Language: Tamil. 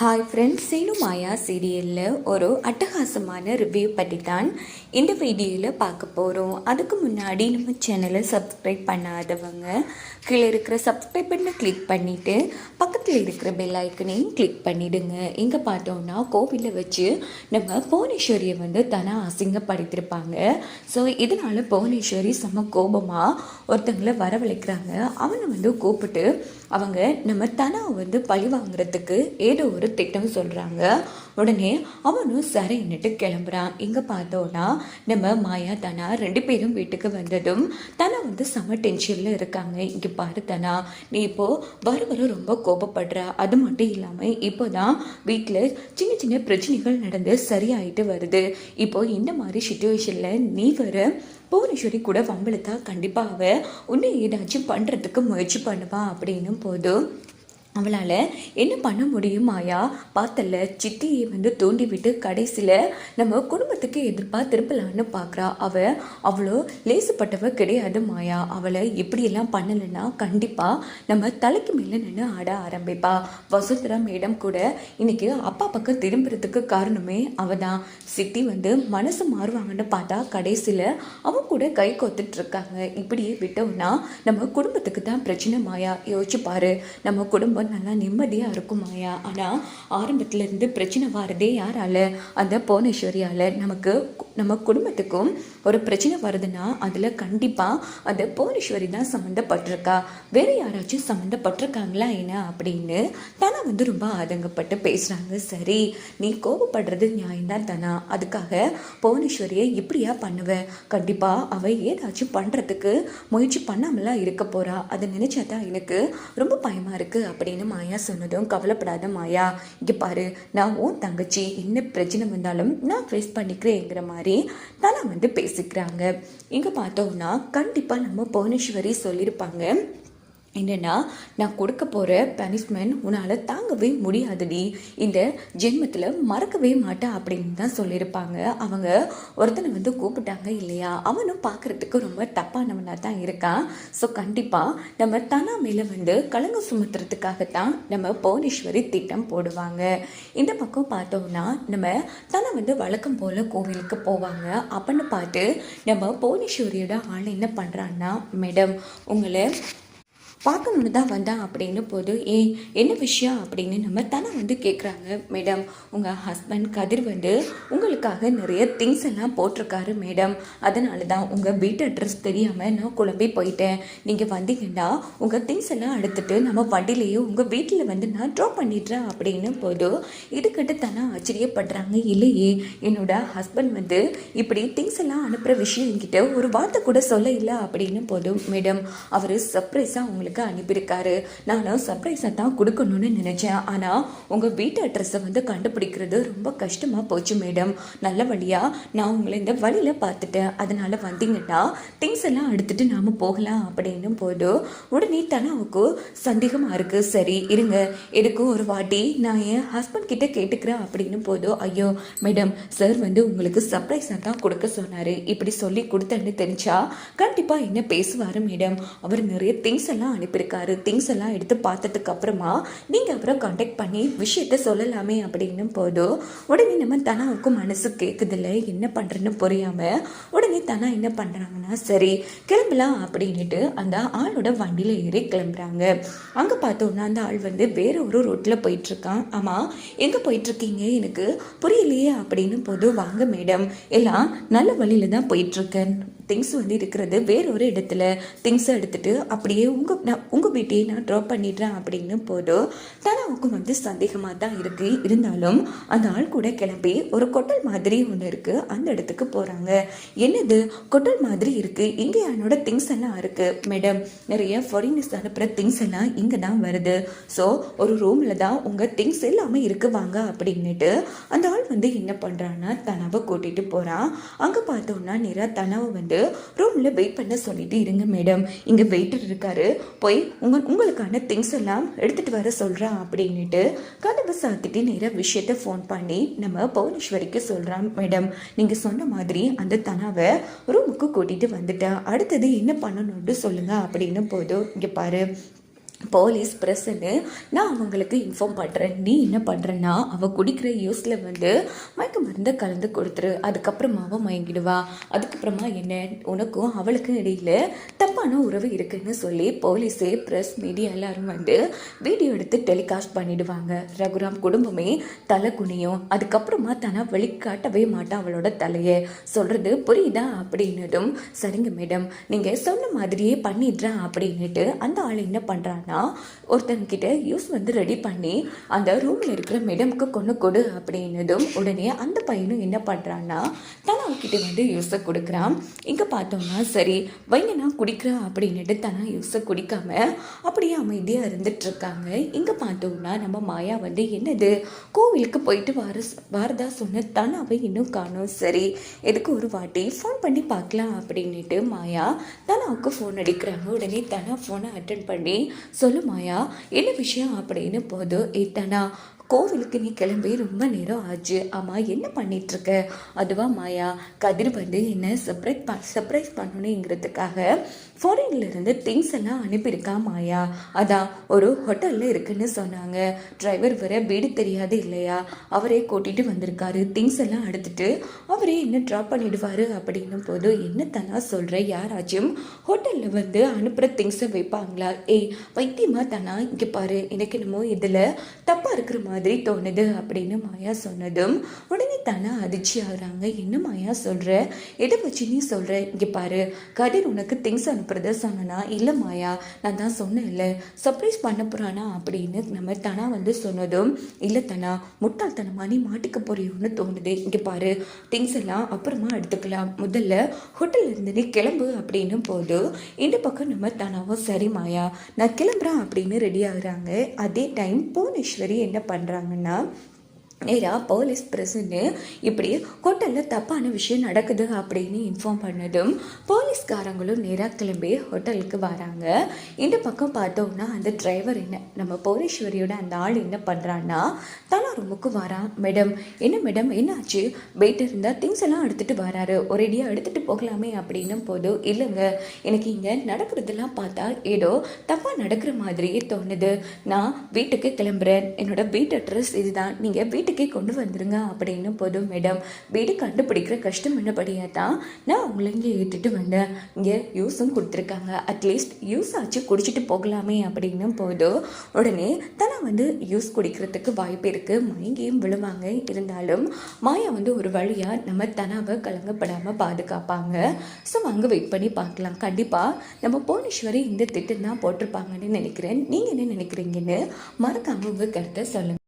ஹாய் ஃப்ரெண்ட்ஸ் சீனு மாயா சீரியலில் ஒரு அட்டகாசமான ரிவ்யூ பற்றி தான் இந்த வீடியோவில் பார்க்க போகிறோம் அதுக்கு முன்னாடி நம்ம சேனலை சப்ஸ்கிரைப் பண்ணாதவங்க கீழே இருக்கிற சப்ஸ்கிரைப் பண்ண கிளிக் பண்ணிவிட்டு பக்கத்தில் இருக்கிற பெல் ஐக்கனையும் கிளிக் பண்ணிவிடுங்க இங்கே பார்த்தோம்னா கோவிலில் வச்சு நம்ம புவனேஸ்வரியை வந்து தனா அசிங்கப்படுத்தியிருப்பாங்க. ஸோ இதனால் புவனேஸ்வரி செம கோபமாக ஒருத்தங்களை வரவழைக்கிறாங்க. அவனை வந்து கூப்பிட்டு அவங்க நம்ம தனா வந்து பழி வாங்குறதுக்கு ஏதோ ஒரு திட்டம் சொல்கிறாங்க உடனே அவனும் சரின்னுட்டு கிளம்புறான். இங்கே பார்த்தோன்னா நம்ம மாயா தனா ரெண்டு பேரும் வீட்டுக்கு வந்ததும் தனா வந்து செம டென்ஷனில் இருக்காங்க. இங்கே பாரு தனா நீ இப்போது வர வர ரொம்ப கோபப்படுற. அது மட்டும் இல்லாமல் இப்போ தான் வீட்டில் சின்ன சின்ன பிரச்சனைகள் நடந்து சரியாயிட்டு வருது. இப்போது இந்த மாதிரி சுச்சுவேஷனில் நீ வர புவனேஸ்வரி கூட வம்பளத்தா கண்டிப்பாக அவ உன்னை ஏதாச்சும் பண்ணுறதுக்கு முயற்சி பண்ணுவான் அப்படின்னும் போதும் அவளால் என்ன பண்ண முடியும் மாயா? பார்த்தல சித்தியை வந்து தூண்டிவிட்டு கடைசியில் நம்ம குடும்பத்துக்கு எதிர்ப்பாக திருப்பலான்னு பார்க்குறா அவள் அவ்வளோ லேசுப்பட்டவ கிடையாது மாயா. அவளை இப்படியெல்லாம் பண்ணலைன்னா கண்டிப்பாக நம்ம தலைக்கு மேலே நின்று ஆட ஆரம்பிப்பா. வசுந்தரா மேடம் கூட இன்னைக்கு அப்பா பக்கம் திரும்புறதுக்கு காரணமே அவள் தான் சித்தி வந்து மனசு மாறுவாங்கன்னு பார்த்தா கடைசியில் அவ கூட கை கோத்துட்ருக்காங்க. இப்படியே விட்டோம்னா நம்ம குடும்பத்துக்கு தான் பிரச்சனை மாயா. யோசிச்சு பாரு. நம்ம குடும்பம் நல்லா நிம்மதியாக இருக்கும் மாயா. ஆனால் ஆரம்பத்துலேருந்து பிரச்சனை வாரதே யாரால? அந்த புவனேஸ்வரியால் நமக்கு நம்ம குடும்பத்துக்கும் ஒரு பிரச்சனை வருதுன்னா அதில் கண்டிப்பாக அந்த புவனேஸ்வரி தான் சம்மந்தப்பட்டிருக்கா. வேறு யாராச்சும் சம்மந்தப்பட்டிருக்காங்களா என்ன அப்படின்னு தானே வந்து ரொம்ப ஆதங்கப்பட்டு பேசுகிறாங்க சரி நீ கோபப்படுறது நியாயம்தான் தானா. அதுக்காக புவனேஸ்வரியை இப்படியா பண்ணுவ? கண்டிப்பாக அவள் ஏதாச்சும் பண்ணுறதுக்கு முயற்சி பண்ணாமலாம் இருக்க போகிறா அதை நினச்சா தான் எனக்கு ரொம்ப பயமாக இருக்குது அப்படின்னு மாயா சொன்னதும் கவலைப்படாத மாயா. இங்கே பாரு நான் உன் தங்கச்சி என்ன பிரச்சனை வந்தாலும் நான் ஃபேஸ் பண்ணிக்கிறேங்கிற மாதிரி தானே வந்து பேசிக்கிறாங்க. இங்கே பார்த்தோம்னா கண்டிப்பாக நம்ம புவனேஸ்வரி சொல்லியிருப்பாங்க. என்னென்னா நான் கொடுக்க போகிற பனிஷ்மெண்ட் உன்னால் தாங்கவே முடியாதுடி. இந்த ஜென்மத்தில் மறக்கவே மாட்டேன் அப்படின்னு தான் சொல்லியிருப்பாங்க. அவங்க ஒருத்தனை வந்து கூப்பிட்டாங்க இல்லையா? அவனும் பார்க்குறதுக்கு ரொம்ப தப்பானவனாக தான் இருக்கான். ஸோ கண்டிப்பாக நம்ம தனா மேலே வந்து கலங்க சுமத்துறதுக்காகத்தான் நம்ம புவனேஸ்வரி திட்டம் போடுவாங்க. இந்த பக்கம் பார்த்தோம்னா நம்ம தனா வந்து வழக்கம் போல் கோவிலுக்கு போவாங்க. அப்படின்னு பார்த்து நம்ம புவனேஸ்வரியோட ஆள் என்ன பண்ணுறான்னா மேடம் உங்களை பார்க்கணுன்னு தான் வந்தேன் அப்படின்னு போது ஏ என்ன விஷயம்? அப்படின்னு நம்ம தானே வந்து கேட்குறாங்க மேடம் உங்கள் ஹஸ்பண்ட் கதிர் வந்து உங்களுக்காக நிறைய திங்ஸ் எல்லாம் போட்டிருக்காரு மேடம். அதனால தான் உங்கள் வீட்டு அட்ரஸ் தெரியாமல் நான் குழம்பி போயிட்டேன். நீங்கள் வந்தீங்கன்னா உங்கள் திங்ஸ் எல்லாம் எடுத்துகிட்டு நம்ம வண்டியிலேயே உங்கள் வீட்டில் வந்து நான் ட்ராப் பண்ணிடுறேன். அப்படின்னு போது இதுக்கிட்ட தானே ஆச்சரியப்படுறாங்க. இல்லையே என்னோட ஹஸ்பண்ட் வந்து இப்படி திங்ஸ் எல்லாம் அனுப்புகிற விஷயம் என்கிட்ட ஒரு வார்த்தை கூட சொல்ல இல்லை அப்படின்னு போதும் மேடம் அவர் சர்ப்ரைஸாக உங்களுக்கு உங்களுக்கு அனுப்பியிருக்காரு. நானும் சர்ப்ரைஸை தான் கொடுக்கணும்னு நினச்சேன். ஆனால் உங்கள் வீட்டு அட்ரஸை வந்து கண்டுபிடிக்கிறது ரொம்ப கஷ்டமாக போச்சு மேடம் நல்ல வழியாக நான் உங்களை இந்த வழியில் பார்த்துட்டேன். அதனால் வந்தீங்கன்னா திங்ஸ் எல்லாம் எடுத்துகிட்டு நாம் போகலாம் அப்படின்னு போதும் உடனே தனாவுக்கு சந்தேகமாக இருக்குது சரி இருங்க. எதுக்கும் ஒரு வாட்டி நான் என் ஹஸ்பண்ட் கிட்டே கேட்டுக்கிறேன் அப்படின்னு போதும் ஐயோ மேடம் சார் வந்து உங்களுக்கு சர்ப்ரைஸாக தான் கொடுக்க சொன்னார். இப்படி சொல்லி கொடுத்தேன்னு தெரிஞ்சா கண்டிப்பாக என்ன பேசுவார் மேடம் அவர் நிறைய திங்ஸ் எல்லாம் அனுப்பியிருக்காரு. திங்ஸ் எல்லாம் எடுத்து பார்த்ததுக்கு அப்புறமா நீங்கள் அப்புறம் காண்டாக்ட் பண்ணி விஷயத்த சொல்லலாமே அப்படின்னும் போதும் உடனே நம்ம தனாவுக்கும் மனசு கேட்குதில்ல என்ன பண்ணுறேன்னு புரியாமல் உடனே தனா என்ன பண்ணுறாங்கன்னா சரி கிளம்பலாம் அப்படின்ட்டு அந்த ஆளோட வண்டியில் ஏறி கிளம்புறாங்க. அங்கே பார்த்தோன்னா அந்த ஆள் வந்து வேற ஒரு ரோட்டில் போயிட்டுருக்கான். ஆமாம் எங்கே போயிட்டுருக்கீங்க? எனக்கு புரியலையே அப்படின்னு போதும் வாங்க மேடம். எல்லாம் நல்ல வழியில் தான் போயிட்டுருக்கேன். திங்ஸ் வந்து இருக்கிறது. வேற ஒரு இடத்துல திங்ஸை எடுத்துகிட்டு அப்படியே உங்கள் நான் உங்கள் வீட்டையே நான் ட்ராப் பண்ணிடுறேன் அப்படின்னு போதும் தனாவுக்கும் வந்து சந்தேகமாக தான் இருக்குது இருந்தாலும் அந்த ஆள் கூட கிளம்பி ஒரு கொட்டல் மாதிரி ஒன்று இருக்குது அந்த இடத்துக்கு போகிறாங்க என்னது? கொட்டல் மாதிரி இருக்குது இங்கே என்னோட திங்ஸ் எல்லாம் இருக்குது மேடம் நிறைய ஃபாரினர்ஸ் அனுப்புகிற திங்ஸ் எல்லாம் இங்கே தான் வருது. ஸோ ஒரு ரூமில் தான் உங்கள் திங்ஸ் எல்லாமே இருக்கு. வாங்க அப்படின்னுட்டு அந்த ஆள் வந்து என்ன பண்ணுறான்னா தனாவை கூட்டிகிட்டு போகிறான் அங்கே பார்த்தோன்னா நேராக தனாவை வந்து ரூமில் வெயிட் பண்ண சொல்லிட்டு இருங்க மேடம் இங்கே வெயிட்டர் இருக்காரு. போய் உங்கள் உங்களுக்கான திங்ஸ் எல்லாம் எடுத்துகிட்டு வர சொல்கிறான் அப்படின்னுட்டு கதவை சாத்திட்டு நேராக விஷயத்த ஃபோன் பண்ணி நம்ம புவனேஸ்வரிக்கு சொல்கிறான் மேடம் நீங்கள் சொன்ன மாதிரி அந்த தனாவை ரூமுக்கு கூட்டிகிட்டு வந்துட்டேன் அடுத்தது என்ன பண்ணணும்னு சொல்லுங்கள் அப்படின்னு போதும் இங்கே பாரு. போலீஸ் பிரசன்னு நான் அவங்களுக்கு இன்ஃபார்ம் பண்ணுறேன் நீ என்ன பண்ணுறேன்னா அவள் குடிக்கிற யூஸில் வந்து மயக்க மருந்தை கலந்து கொடுத்துரு. அதுக்கப்புறமா அவள் மயங்கிடுவா. அதுக்கப்புறமா என்ன? உனக்கும் அவளுக்கும் இடையில தப்பான உறவு இருக்குன்னு சொல்லி போலீஸு ப்ரெஸ் மீடியா எல்லாரும் வந்து வீடியோ எடுத்து டெலிகாஸ்ட் பண்ணிடுவாங்க. ரகுராம் குடும்பமே தலை குனியும். அதுக்கப்புறமா தானே வெளிக்காட்டவே மாட்டான் அவளோட தலையை. சொல்கிறது புரியுதா அப்படின்னதும் சரிங்க மேடம் நீங்கள் சொன்ன மாதிரியே பண்ணிடுறேன் அப்படின்னுட்டு அந்த ஆள் என்ன பண்ணுறான்னா ஒருத்தன்கிட்ட யூஸ் வந்து ரெடி பண்ணி அந்த ரூமில் இருக்கிற மேடம்க்கு கொண்டு கொடு அப்படின்னதும் உடனே அந்த பையனும் என்ன பண்ணுறான்னா தனா வந்து யூஸை கொடுக்குறான். இங்கே பார்த்தோம்னா சரி வைங்கண்ணா நான் குடிக்கிறேன் அப்படின்னுட்டு தனா யூஸை குடிக்காம அப்படியே அமைதியாக இருந்துட்டுருக்காங்க. இங்கே பார்த்தோம்னா நம்ம மாயா வந்து என்னது கோவிலுக்கு போயிட்டு வர வரதா சொன்ன தனாவை இன்னும் காணும். சரி எதுக்கு ஒரு வாட்டி ஃபோன் பண்ணி பார்க்கலாம் அப்படின்னுட்டு மாயா தனாவுக்கு ஃபோன் அடிக்கிறாங்க. உடனே தனா ஃபோனை அட்டன் பண்ணி சொல்லு மாயா என்ன விஷயம் அப்படின்னு போது ஏ கோவிலுக்கு நீ கிளம்பி ரொம்ப நேரம் ஆச்சு. ஆமாம் என்ன பண்ணிகிட்ருக்க அதுவா மாயா கதிர் வந்து என்ன சர்ப்ரைஸ் ப சர்ப்ரைஸ் பண்ணணுங்கிறதுக்காக ஃபாரின்லேருந்து திங்ஸ் எல்லாம் அனுப்பியிருக்கா மாயா. அதான் ஒரு ஹோட்டலில் இருக்குன்னு சொன்னாங்க. டிரைவர் வர வீடு தெரியாது இல்லையா? அவரே கூட்டிகிட்டு வந்திருக்காரு. திங்ஸ் எல்லாம் எடுத்துட்டு அவரே என்ன ட்ராப் பண்ணிடுவார் அப்படின்னும் போது என்ன தானா சொல்கிற யாராச்சும் ஹோட்டலில் வந்து அனுப்புகிற திங்ஸை வைப்பாங்களா? ஏய் வைத்தியமா தானா இங்கே பாரு எனக்கு என்னமோ இதில் தப்பாக இருக்கிற மாதிரி மாதிரி தோணுது அப்படின்னு மாயா சொன்னதும் உடனே தானே அதிர்ச்சி ஆகுறாங்க. என்ன மாயா சொல்கிற எதை வச்சு நீ சொல்கிற இங்கே பாரு கதிர் உனக்கு திங்ஸ் அனுப்புறத சொன்னனா? இல்லை மாயா நான் தான் சொன்னேன்ல சர்ப்ரைஸ் பண்ண போகிறானா அப்படின்னு நம்ம தனா வந்து சொன்னதும் இல்லை தனா முட்டாள்தனமா நீ மாட்டிக்க போறியோன்னு தோணுது. இங்கே பாரு திங்ஸ் எல்லாம் அப்புறமா எடுத்துக்கலாம். முதல்ல ஹோட்டல்ல இருந்து நீ கிளம்பு அப்படின்னு போது இந்த பக்கம் நம்ம தனாவும் சரி மாயா நான் கிளம்புறேன் அப்படின்னு ரெடி ஆகுறாங்க. அதே டைம் புவனேஸ்வரி என்ன பண்ணுறாங்கன்னா நேராக போலீஸ் பிரசன்னு இப்படி ஹோட்டலில் தப்பான விஷயம் நடக்குது அப்படின்னு இன்ஃபார்ம் பண்ணதும் போலீஸ்காரங்களும் நேராக கிளம்பி ஹோட்டலுக்கு வராங்க. இந்த பக்கம் பார்த்தோம்னா அந்த டிரைவர் என்ன நம்ம போலீஸ்வரியோட அந்த ஆள் என்ன பண்ணுறான்னா தலா ரூமுக்கு வரான். மேடம் என்ன மேடம் என்னாச்சு? வெயிட் இருந்தால் திங்ஸ் எல்லாம் எடுத்துகிட்டு வராரு. ஒரேடியாக எடுத்துகிட்டு போகலாமே அப்படின்னும் போதும் இல்லைங்க எனக்கு இங்கே நடக்கிறதெல்லாம் பார்த்தா ஏதோ தப்பாக நடக்கிற மாதிரியே தோணுது. நான் வீட்டுக்கு கிளம்புறேன். என்னோட வீட்டு அட்ரஸ் இதுதான். நீங்கள் வீட்டுக்கே கொண்டு வந்துருங்க அப்படின்னு போதும் மேடம். வீடு கண்டுபிடிக்கிற கஷ்டம் என்னபடியாக தான் நான் உங்களை இங்கே ஏற்றுட்டு வந்தேன். இங்கே யூஸும் கொடுத்துருக்காங்க. அட்லீஸ்ட் யூஸ் ஆச்சு குடிச்சிட்டு போகலாமே அப்படின்னும் போதும். உடனே தனா வந்து யூஸ் குடிக்கிறதுக்கு வாய்ப்பு இருக்குது மயங்கியும் விழுவாங்க. இருந்தாலும் மாயா வந்து ஒரு வழியாக நம்ம தனாவை கலங்கப்படாமல் பாதுகாப்பாங்க. ஸோ அங்கே வெயிட் பண்ணி பார்க்கலாம். கண்டிப்பாக நம்ம புவனேஸ்வரி இந்த திட்டம் தான் போட்டிருப்பாங்கன்னு நினைக்கிறேன். நீங்கள் என்ன நினைக்கிறீங்கன்னு மறக்காம உங்கள் கருத்தை சொல்லுங்கள்